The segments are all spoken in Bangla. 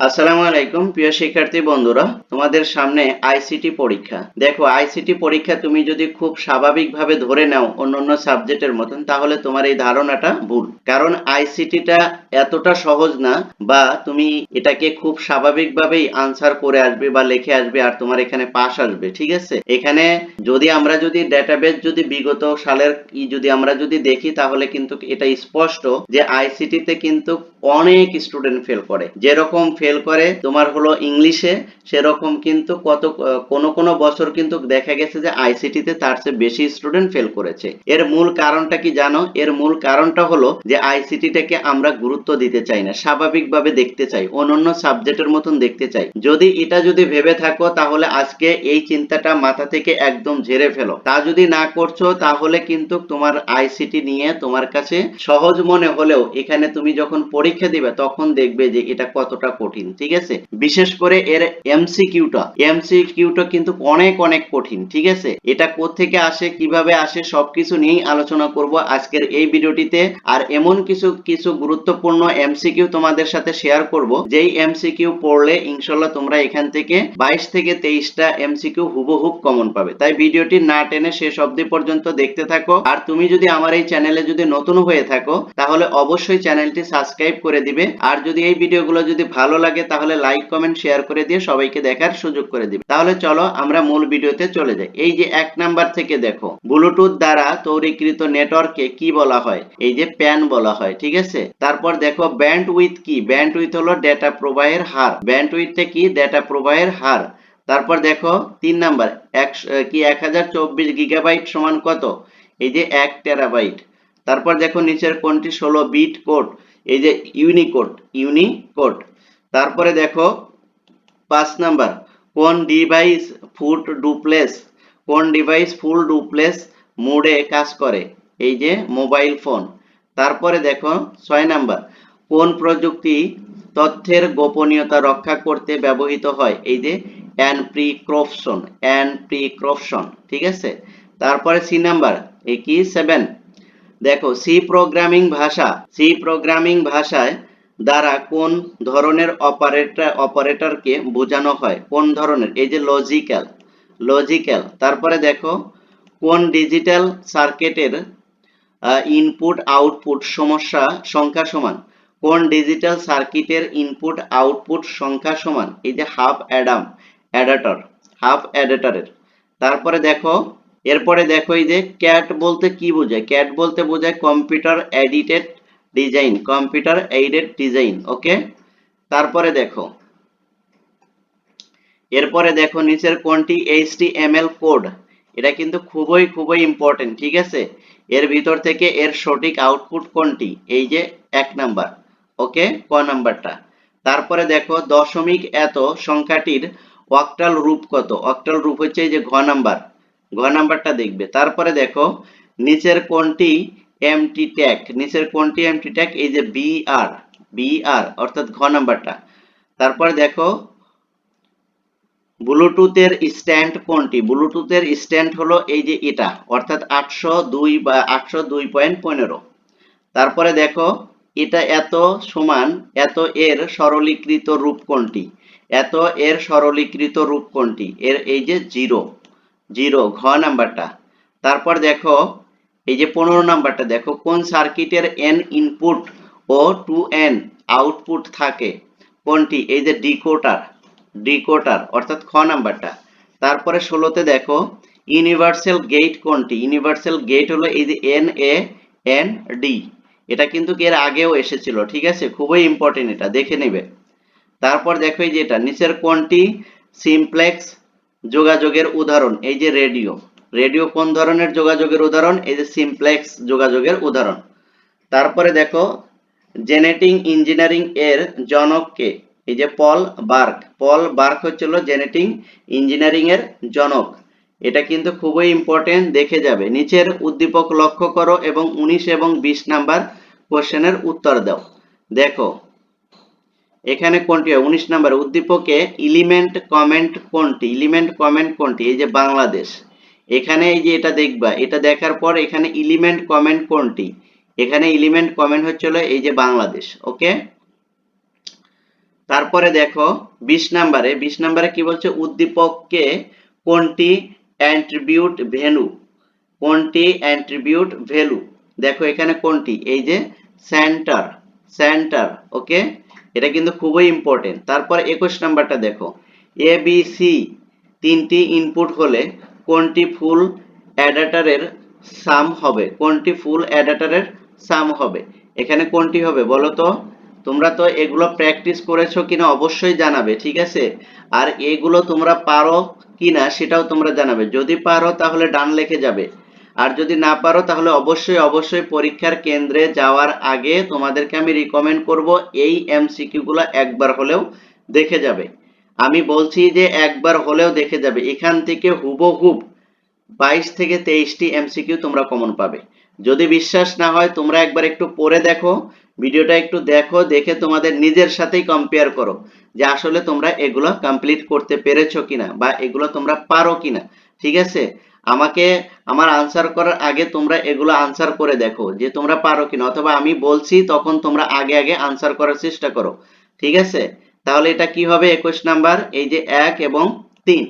আসসালামু আলাইকুম, প্রিয় শিক্ষার্থী বন্ধুরা। তোমাদের সামনে আইসিটি পরীক্ষা। দেখো আইসিটি পরীক্ষা তুমি যদি খুব স্বাভাবিকভাবে ধরে নাও অন্যান্য সাবজেক্টের মতন, তাহলে তোমার এই ধারণাটা ভুল। কারণ আইসিটিটা এতটা সহজ না, বা তুমি এটাকে খুব স্বাভাবিকভাবেই আনসার করে আসবে বা লিখে আসবে আর তোমার এখানে পাস আসবে, ঠিক আছে? এখানে যদি আমরা যদি ডেটাবেস যদি বিগত সালের ই যদি আমরা যদি দেখি, তাহলে কিন্তু এটা স্পষ্ট যে আইসিটিতে কিন্তু অনেক স্টুডেন্ট ফেল করে। যেরকম ফেল করে, তোমার হলো ইংলিশে সেরকম কিন্তু কত, কোন কোন বছর কিন্তু দেখা গেছে যে আইসিটিতে তার চেয়ে বেশি স্টুডেন্ট ফেল করেছে। এর মূল কারণটা কি জানো? এর মূল কারণটা হলো যে আইসিটিটাকে আমরা গুরুত্ব দিতে চাই না, স্বাভাবিকভাবে দেখতে চাই অন্যান্য সাবজেক্টের মতন দেখতে চাই। যদি এটা যদি ভেবে থাকো, তাহলে আজকে এই চিন্তাটা মাথা থেকে একদম ঝেড়ে ফেলো। তা যদি না করছ, তাহলে কিন্তু তোমার আইসিটি নিয়ে তোমার কাছে সহজ মনে হলেও এখানে তুমি যখন পরীক্ষা দিবে, তখন দেখবে যে এটা কতটা কঠিন। ঠিক আছে? বিশেষ করে এর এমসিকিউটা। এমসিকিউটা কিন্তু অনেক অনেক কঠিন, ঠিক আছে? এটা কোত্থেকে আসে, কীভাবে আসে, সবকিছু নিয়েই আলোচনা করব আজকের এই ভিডিওটিতে। আর এমন কিছু কিছু গুরুত্বপূর্ণ এমসিকিউ তোমাদের সাথে শেয়ার করব। যেই এমসিকিউ পড়লে ইনশাল্লাহ তোমরা এখান থেকে বাইশ থেকে তেইশটা এমসিকিউ হুবহুব কমন পাবে। তাই ভিডিওটি না টেনে শেষ অবধি পর্যন্ত দেখতে থাকো। আর তুমি যদি আমার এই চ্যানেলে যদি নতুন হয়ে থাকো, তাহলে অবশ্যই চ্যানেলটি সাবস্ক্রাইব করে দিবে। আর যদি এই ভিডিওগুলো যদি ভালো লাগে তাহলে লাইক কমেন্ট শেয়ার করে দিয়ে সবাইকে দেখার সুযোগ করে দিবে। তাহলে চলো আমরা মূল ভিডিওতে চলে যাই। এই যে এক নাম্বার থেকে দেখো ব্লুটুথ দ্বারা তৈরিকৃত নেটওয়ার্ককে কি বলা হয়? এই যে প্যান বলা হয়, ঠিক আছে? তারপর দেখো ব্যান্ড উইথ কি? ব্যান্ড উইথ হলো ডেটা প্রবাহের হার। ব্যান্ড উইথে কি? ডেটা প্রবাহের হার। তারপর দেখো, তিন নাম্বার, এক, কি এক হাজার চব্বিশ গিগাবাইট সমান কত? এই যে এক টেরাবাইট তারপর দেখো, নিচের কোনটি? ষোলো বিট কোড এই যে ইউনিকোড ইউনিকোড তারপরে দেখো, পাঁচ নাম্বার, কোন ডিভাইস ফুট ডুপ্লেস কোন ডিভাইস ফুল ডুপ্লেস মোডে কাজ করে? এই যে মোবাইল ফোন তারপরে দেখো, ছয় নাম্বার, কোন প্রযুক্তি তথ্যের গোপনীয়তা রক্ষা করতে ব্যবহৃত হয়? এই যে অ্যানপ্রিক্রপশন অ্যানপ্রিক্রপশন ঠিক আছে? তারপরে সি নাম্বার এই কি? সেভেন। দেখো, সি প্রোগ্রামিং ভাষা, সি প্রোগ্রামিং ভাষায় দ্বারা কোন ধরনের অপারেটর অপারেটরকে বোঝানো হয়? কোন ধরনের? এই যে লজিক্যাল লজিক্যাল তারপরে দেখো, কোন ডিজিটাল সার্কিটের ইনপুট আউটপুট সমস্যা, সংখ্যা সমান? কোন ডিজিটাল সার্কিটের ইনপুট আউটপুট সংখ্যা সমান? এই যে হাফ অ্যাডাম অ্যাডাটর হাফ অ্যাডাটরের তারপরে দেখো, এরপরে দেখো এই যে ক্যাট বলতে কি বোঝায়? ক্যাট বলতে বোঝায় computer edited design, computer aided design, okay? তারপরে দেখো। এরপরে দেখো নিচের কোনটি? HTML code. এটা কিন্তু খুবই খুবই ইম্পর্টেন্ট ঠিক আছে? এর ভিতর থেকে এর সঠিক আউটপুট কোনটি? এই যে এক নাম্বার, ওকে? ক নাম্বারটা। তারপরে দেখো দশমিক এত সংখ্যাটির অক্টাল রূপ কত? অক্টাল রূপ হচ্ছে এই যে ঘ নাম্বার। ঘ নাম্বারটা দেখবে। তারপরে দেখো নিচের কোনটি? এমটি ট্যাগ নিচের কোনটি এমটি ট্যাগ এই যে বি আর বি আর অর্থাৎ ঘ নাম্বারটা। তারপর দেখো, ব্লুটুথের স্ট্যান্ড কোনটি? ব্লুটুথের স্ট্যান্ড হলো এই যে এটা, অর্থাৎ আটশো দুই বা আটশো দুই পয়েন্ট পনেরো। তারপরে দেখো, এটা এত সমান, এত এর সরলীকৃত রূপ কোনটি? এত এর সরলীকৃত রূপ কোনটি? এর এই যে জিরো জিরো, ঘ নাম্বারটা। তারপর দেখো এই যে পনেরো নাম্বারটা, দেখো কোন সার্কিটের এন ইনপুট ও টু এন আউটপুট থাকে? কোনটি? এই যে ডিকোটার ডিকোটার অর্থাৎ খ নাম্বারটা। তারপরে ষোলোতে দেখো ইউনিভার্সাল গেট কোনটি? ইউনিভার্সাল গেট হলো এই যে এন এ এন ডি এটা কিন্তু এর আগেও এসেছিল, ঠিক আছে? খুবই ইম্পর্টেন্ট এটা, দেখে নেবে। তারপর দেখো এই যে এটা, নিচের কোনটি? সিমপ্লেক্স যোগাযোগের উদাহরণ, এই যে রেডিও রেডিও কোন ধরনের যোগাযোগের উদাহরণ? এই যে সিমপ্লেক্স যোগাযোগের উদাহরণ। তারপরে দেখো, জেনেটিং ইঞ্জিনিয়ারিং এর জনককে এই যে পল বার্ক। পল বার্ক হচ্ছিল জেনেটিং ইঞ্জিনিয়ারিং এর জনক। এটা কিন্তু খুবই ইম্পর্টেন্ট দেখে যাবে। নিচের উদ্দীপক লক্ষ্য করো এবং উনিশ এবং বিশ নাম্বার কোশ্চেনের উত্তর দাও। দেখো, এখানে কোনটি হয়? উনিশ নাম্বার উদ্দীপকে ইলিমেন্ট কমেন্ট কোনটি? ইলিমেন্ট কমেন্ট কোনটি? এই যে বাংলাদেশ। এখানে এই যে এটা দেখবা, এটা দেখার পর এখানে ইলিমেন্ট কমেন্ট কোনটি? এখানে ইলিমেন্ট কমেন্ট হচ্ছিল এই যে বাংলাদেশ ওকে তারপরে দেখো, বিশ নাম্বারে বিশ নাম্বারে কি বলছে? উদ্দীপককে কোনটি অ্যান্ট্রিবিউট ভ্যালু? কোনটি অ্যান্ট্রিবিউট ভ্যালু? দেখো এখানে কোনটি? এই যে সেন্টার সেন্টার ওকে এটা কিন্তু খুবই ইম্পর্টেন্ট তারপর একুশ নাম্বারটা দেখো এ বি সি তিনটি ইনপুট হলে কোনটি ফুল অ্যাডাটারের সাম হবে? কোনটি ফুল অ্যাডাটারের সাম হবে? এখানে কোনটি হবে বলো তো? তোমরা তো এগুলো প্র্যাকটিস করেছ কিনা অবশ্যই জানাবে, ঠিক আছে? আর এগুলো তোমরা পারো কিনা সেটাও তোমরা জানাবে। যদি পারো তাহলে ডান লেখে যাবে। আর যদি না পারো তাহলে অবশ্যই অবশ্যই পরীক্ষার কেন্দ্রে যাওয়ার আগে তোমাদেরকে আমি রিকমেন্ড করব এই এমসিকিউগুলো একবার হলেও দেখে যাবে। আমি বলছি যে একবার হলেও দেখে যাবে। এখান থেকে হুবহুব বাইশ থেকে তেইশটি এমসিকিউ তোমরা কমন পাবে। যদি বিশ্বাস না হয়, তোমরা একবার একটু পড়ে দেখো, ভিডিওটা একটু দেখো, দেখে তোমাদের নিজের সাথেই কম্পেয়ার করো যে আসলে তোমরা এগুলো কমপ্লিট করতে পেরেছ কিনা বা এগুলো তোমরা পারো কিনা। ঠিক আছে? আমাকে, আমার আনসার করার আগে তোমরা এগুলো আনসার করে দেখো যে তোমরা পারো কিনা। অথবা আমি বলছি, তখন তোমরা আগে আগে আনসার করার চেষ্টা করো। ঠিক আছে? তাহলে এটা কি হবে একুশ নাম্বার? এই যে এক এবং তিন।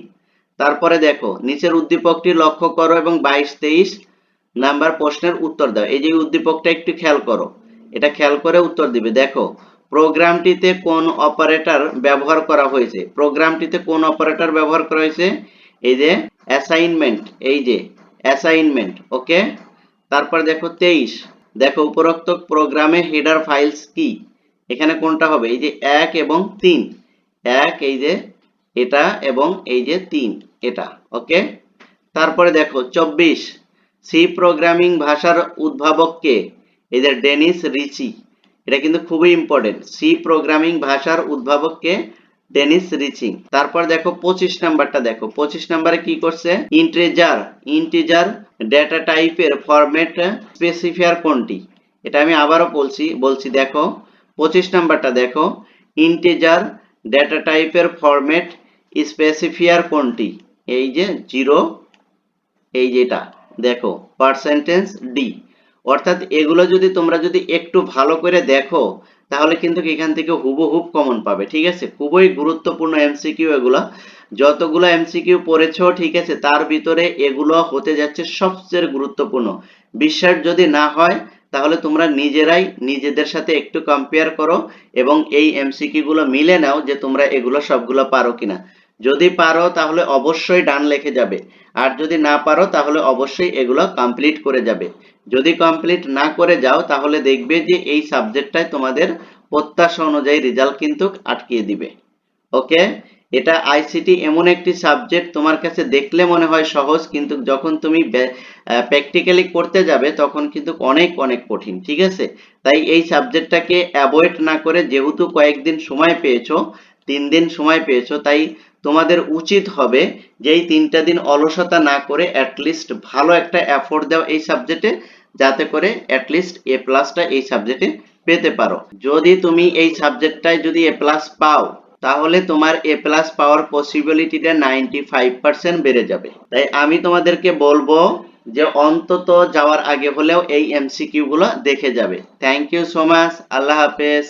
তারপরে দেখো, নিচের উদ্দীপকটি লক্ষ্য করো এবং বাইশ তেইশ নাম্বার প্রশ্নের উত্তর দাও। এই যে উদ্দীপকটা একটু খেয়াল করো। এটা খেয়াল করে উত্তর দিবে। দেখো, প্রোগ্রামটিতে কোন অপারেটর ব্যবহার করা হয়েছে? প্রোগ্রামটিতে কোন অপারেটর ব্যবহার করা হয়েছে? এই যে অ্যাসাইনমেন্ট, এই যে অ্যাসাইনমেন্ট, ওকে? তারপর দেখো তেইশ। দেখো উপরোক্ত প্রোগ্রামে হেডার ফাইলস কি? এখানে কোনটা হবে? এই যে এক এবং তিন। এক, এই যে এটা এবং এই যে তিন, এটা। ওকে তারপরে দেখো, চব্বিশ। সি প্রোগ্রামিং ভাষার উদ্ভাবক কে? এই যে ডেনিস রিচি। এটা কিন্তু খুবই ইম্পর্টেন্ট সি প্রোগ্রামিং ভাষার উদ্ভাবক কে? Dennis reaching. তারপর দেখো, পঁচিশ নাম্বারটা দেখো। পঁচিশ নাম্বারে কি করছে? ইন্টিজার। ইন্টিজার ডেটা টাইপের ফরম্যাট স্পেসিফায়ার কোনটি? এটা আমি আবারও বলছি বলছি দেখো। পঁচিশ নাম্বারটা দেখো ইন্টিজার ডেটা টাইপের ফরম্যাট স্পেসিফায়ার কোনটি? এই যে জিরো এই যেটা, দেখো পার্সেন্টেজ ডি অর্থাৎ এগুলো যদি তোমরা যদি একটু ভালো করে দেখো, তাহলে কিন্তু এখান থেকে হুবহুব কমন পাবে, ঠিক আছে? খুবই গুরুত্বপূর্ণ এমসিকিউ এগুলো। যতগুলো এমসিকিউ পড়েছো, ঠিক আছে, তার ভিতরে এগুলো হতে যাচ্ছে সবচেয়ে গুরুত্বপূর্ণ। বিশ্বাস যদি না হয় তাহলে তোমরা নিজেরাই নিজেদের সাথে একটু কম্পেয়ার করো এবং এই এমসিকিউ গুলো মিলে নাও যে তোমরা এগুলো সবগুলো পারো কিনা। যদি পারো তাহলে অবশ্যই ডান লেখে যাবে। আর যদি না পারো তাহলে অবশ্যই এগুলো কমপ্লিট করে যাবে। যদি কমপ্লিট না করে যাও তাহলে দেখবে যে এই সাবজেক্টটায় তোমাদের প্রত্যাশা অনুযায়ী রেজাল্ট কিন্তু আটকিয়ে দিবে। ওকে এটা আইসিটি এমন একটি সাবজেক্ট তোমার কাছে দেখলে মনে হয় সহজ, কিন্তু যখন তুমি প্র্যাকটিক্যালি করতে যাবে তখন কিন্তু অনেক অনেক কঠিন, ঠিক আছে? তাই এই সাবজেক্টটাকে অ্যাভয়েড না করে যেহেতু কয়েকদিন সময় পেয়েছ, তিন দিন সময় পেয়েছ, তাই তোমাদের উচিত হবে যে এই তিনটা দিন অলসতা না করে অ্যাটলিস্ট ভালো একটা এফোর্ট দাও এই সাবজেক্টে যাতে করে অ্যাটলিস্ট এ প্লাসটা এই সাবজেক্টে পেতে পারো। যদি তুমি এই সাবজেক্টটায় যদি এ প্লাস পাও তাহলে তোমার এ প্লাস পাওয়ার পসিবিলিটিটা নাইনটি ফাইভ পার্সেন্ট বেড়ে যাবে। তাই আমি তোমাদেরকে বলব যে অন্তত যাওয়ার আগে হলেও এই এমসিকিউ গুলো দেখে যাবে। থ্যাংক ইউ সো মাচ আল্লাহ হাফেজ।